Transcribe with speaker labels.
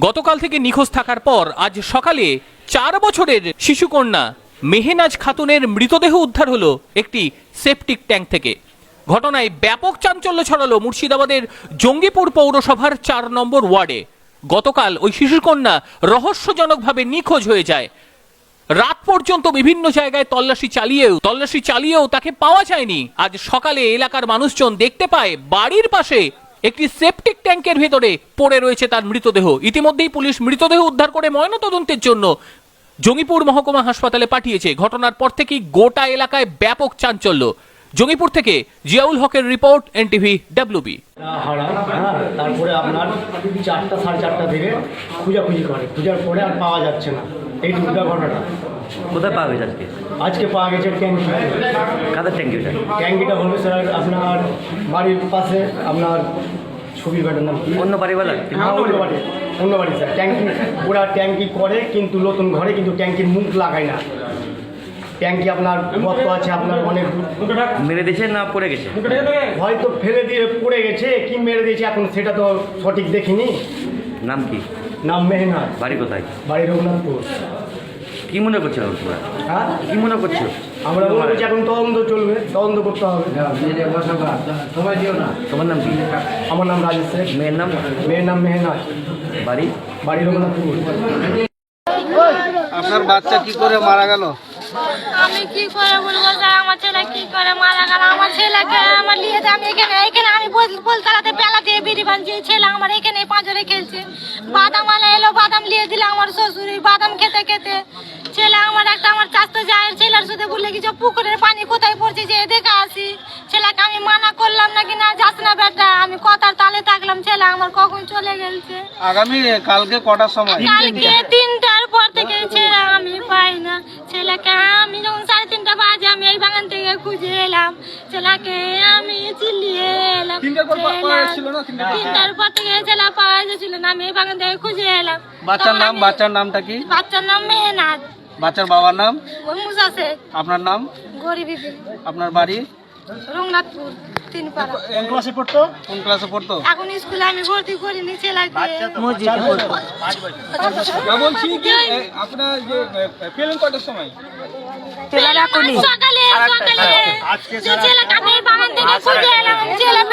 Speaker 1: গতকাল থেকে নিখোঁজ থাকার পর আজ সকালে চার বছরের শিশুকন্যা মেহেনাজ খাতুনের মৃতদেহ উদ্ধার হলো একটি সেপটিক ট্যাঙ্ক থেকে। ঘটনায় ব্যাপক চাঞ্চল্য ছড়ালো মুর্শিদাবাদের জঙ্গিপুর পৌরসভার চার নম্বর ওয়ার্ডে। গতকাল ওই শিশুকন্যা রহস্যজনকভাবে নিখোঁজ হয়ে যায়। রাত পর্যন্ত বিভিন্ন জায়গায় তল্লাশি চালিয়েও তল্লাশি চালিয়েও তাকে পাওয়া যায়নি। আজ সকালে এলাকার মানুষজন দেখতে পায় বাড়ির পাশে একটি সেপটিক ট্যাঙ্কের ভেতরে পড়ে রয়েছে তার মৃতদেহ। ইতিমধ্যেই পুলিশ মৃতদেহ উদ্ধার করে ময়নাতদন্তের জন্য জঙ্গিপুর মহকুমা হাসপাতালে পাঠিয়েছে। ঘটনার পর থেকেই গোটা এলাকায় ব্যাপক চাঞ্চল্য। জঙ্গিপুর থেকে জিয়াউল হকের রিপোর্ট এনটিভি ডাব্লিউবি
Speaker 2: হ্যাঁ তারপরে আপনার চারটা সাড়ে চারটা থেকে খুঁজাখুঁজি করে। খুঁজার পরে আর পাওয়া যাচ্ছে না। এইটুকু ঘটনাটা
Speaker 3: কোথায় পাওয়া গেছে আজকে?
Speaker 2: আজকে পাওয়া গেছে ট্যাঙ্কি।
Speaker 3: কাদের ট্যাঙ্কিটা
Speaker 2: ট্যাঙ্কিটা হলো স্যার আপনার বাড়ির পাশে আপনার ছবি ব্যাটার নাম
Speaker 3: অন্য বাড়িওয়ালা?
Speaker 2: হ্যাঁ অন্য বাড়ি অন্য বাড়ি স্যার। ট্যাঙ্কি পুরা ট্যাঙ্কি করে কিন্তু নতুন ঘরে কিন্তু ট্যাঙ্কির মুখ লাগায় না। ট্যাঙ্কি আপনার মত আছে আপনার অনেক
Speaker 3: মেরে দিয়েছে না পড়ে গেছে?
Speaker 2: হয়তো ফেলে দিয়ে পড়ে গেছে কি মেরে দিয়েছে এখন সেটা তো সঠিক দেখিনি।
Speaker 3: নাম কি?
Speaker 2: নাম মেহনাথ
Speaker 3: বাড়ি কোথায়?
Speaker 2: বাড়ি রঘুনাথপুর।
Speaker 3: কি মনে করছিল তোমরা?
Speaker 2: হ্যাঁ?
Speaker 3: কি মনে করছ?
Speaker 2: আমরা মনে করছি এখন তদন্ত চলবে তদন্ত করতে হবে। না।
Speaker 3: তোমার নাম কি?
Speaker 2: আমার নাম রাজেশ শেখ।
Speaker 3: মেয়ের নাম?
Speaker 2: মেয়ের নাম মেহনাথ
Speaker 3: বাড়ি?
Speaker 2: বাড়ি রঘুনাথপুর।
Speaker 4: আপনার বাচ্চা কি করে মারা গেল?
Speaker 5: আমি কি করে বলব? স্যার আমার ছেলে কি করে মারা গেল? আমার ছেলেকে আমার নিয়ে আমি এখানে এখানে আমি বল- বলতালাতে পেলা দিয়ে বিড়ি বানছি ছেলে আমার এখানে পাঁচরে খেলছে। বাদাম আলা এলো বাদাম নিয়ে দিলে আমার শ্বশুর বাদাম খেতে খেতে। ছেলে আমার একটা আমার চাষতো যায় ছেলের সাথে বলে কিছু পুকুরের পানি কোথায় পড়ছে? যে দেখে আসি। ছেলেকে আমি মানা করলাম নাকি? না যাস না বেটা আমি কথার তালে থাকলাম। ছেলে আমার কখন চলে গেছে
Speaker 4: আগামী কালকে কটার সময়?
Speaker 5: কালকে তিনটার পর থেকে ছেলে পাই না ছেলেকে আমি যখন সাড়ে তিনটা বাজে আমি এই বাগান থেকে খুঁজে এলাম। ছেলেকে আমি চিল্লিয়ে এলাম। তিনটার পর থেকে ছেলে পাওয়া যাচ্ছিল না আমি এই বাগান থেকে খুঁজে এলাম।
Speaker 4: বাচ্চার নাম বাচ্চার নামটা কি?
Speaker 5: বাচ্চার নাম মেহনাথ
Speaker 4: বাচ্চার বাবার নাম? আপনার নাম?
Speaker 5: গরিবি
Speaker 4: আপনার বাড়ি?
Speaker 5: রঘুনাথপুর তিন পাড়া।
Speaker 2: কোন ক্লাসে পড়তো?
Speaker 4: কোন ক্লাসে পড়তো?
Speaker 5: এখন স্কুলে আমি ভর্তি করিনি ছেলেকে
Speaker 4: বলছি কি আপনার যে পেলেন কটার সময়?
Speaker 5: সকালে সকালে। যে ছেলেকে আমি বাগান থেকে খুঁজে এলাম ছেলে পেলাম